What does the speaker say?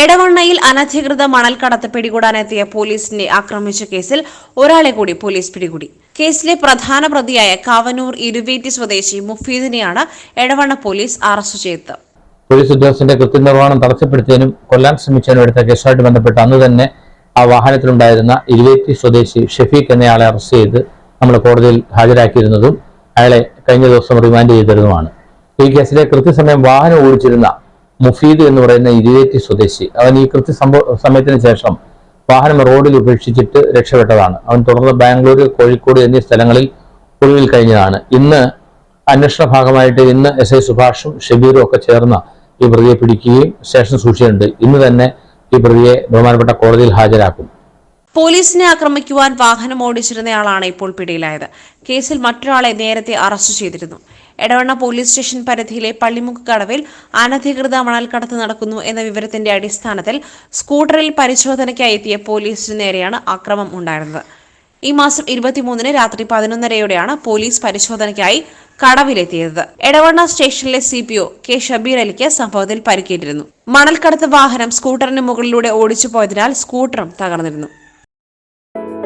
എടവണ്ണയിൽ അനധികൃത മണൽ കടത്ത് പിടികൂടാനെത്തിയ പോലീസിനെ ആക്രമിച്ച കേസിൽ ഒരാളെ കൂടി പോലീസ് പിടികൂടി. കേസിലെ പ്രധാന പ്രതിയായ കാവനൂർ ഇരുവേറ്റി സ്വദേശി മുഫീദിനെയാണ് എടവണ്ണ പോലീസ് അറസ്റ്റ് ചെയ്തത്. പോലീസ് ഉദ്യോഗസ്ഥന്റെ കൃത്യനിർവഹണം തടസ്സപ്പെടുത്തിയതിനും കൊല്ലാൻ ശ്രമിച്ചതിനും എടുത്ത കേസുമായിട്ട് ബന്ധപ്പെട്ട് അന്ന് തന്നെ ആ വാഹനത്തിലുണ്ടായിരുന്ന ഇരുവേറ്റി സ്വദേശി ഷെഫീഖ് എന്നയാളെ അറസ്റ്റ് ചെയ്ത് നമ്മൾ കോടതിയിൽ ഹാജരാക്കിയിരുന്നതും അയാളെ കഴിഞ്ഞ ദിവസം റിമാൻഡ് ചെയ്തിരുന്നതുമാണ്. ഈ കേസിലെ കൃത്യസമയം വാഹനം ഓടിച്ചിരുന്ന മുഫീദ് എന്ന് പറയുന്ന ഇരുവേറ്റി സ്വദേശി അവൻ ഈ കൃത്യ സംഭവ സമയത്തിന് ശേഷം വാഹനം റോഡിൽ ഉപേക്ഷിച്ചിട്ട് രക്ഷപ്പെട്ടതാണ്. അവൻ തുടർന്ന് ബാംഗ്ലൂർ കോഴിക്കോട് എന്നീ സ്ഥലങ്ങളിൽ ഒളിവിൽ കഴിഞ്ഞതാണ്. ഇന്ന് അന്വേഷണ ഭാഗമായിട്ട് ഇന്ന് എസ് ഐ സുഭാഷും ഷബീറും ഒക്കെ ചേർന്ന ഈ പ്രതിയെ പിടിക്കുകയും സ്റ്റേഷൻ സൂക്ഷിച്ചിട്ടുണ്ട്. ഇന്ന് തന്നെ ഈ പ്രതിയെ ബഹുമാനപ്പെട്ട കോടതിയിൽ ഹാജരാക്കും. പോലീസിനെ ആക്രമിക്കുവാൻ വാഹനം ഓടിച്ചിരുന്നയാളാണ് ഇപ്പോൾ പിടിയിലായത്. കേസിൽ മറ്റൊരാളെ നേരത്തെ അറസ്റ്റ് ചെയ്തിരുന്നു. എടവണ്ണ പോലീസ് സ്റ്റേഷൻ പരിധിയിലെ പള്ളിമുക്ക് കടവിൽ അനധികൃത മണൽക്കടത്ത് നടക്കുന്നു എന്ന വിവരത്തിന്റെ അടിസ്ഥാനത്തിൽ സ്കൂട്ടറിൽ പരിശോധനയ്ക്കായി എത്തിയ പോലീസിന് നേരെയാണ് അക്രമം ഉണ്ടായിരുന്നത്. ഈ മാസം ഇരുപത്തിമൂന്നിന് രാത്രി പതിനൊന്നരയോടെയാണ് പോലീസ് പരിശോധനയ്ക്കായി കടവിലെത്തിയത്. എടവണ്ണ സ്റ്റേഷനിലെ C P O K Shabeer അലിക്ക് സംഭവത്തിൽ പരിക്കേറ്റിരുന്നു. മണൽക്കടത്ത് വാഹനം സ്കൂട്ടറിന് മുകളിലൂടെ ഓടിച്ചു പോയതിനാൽ സ്കൂട്ടറും തകർന്നിരുന്നു.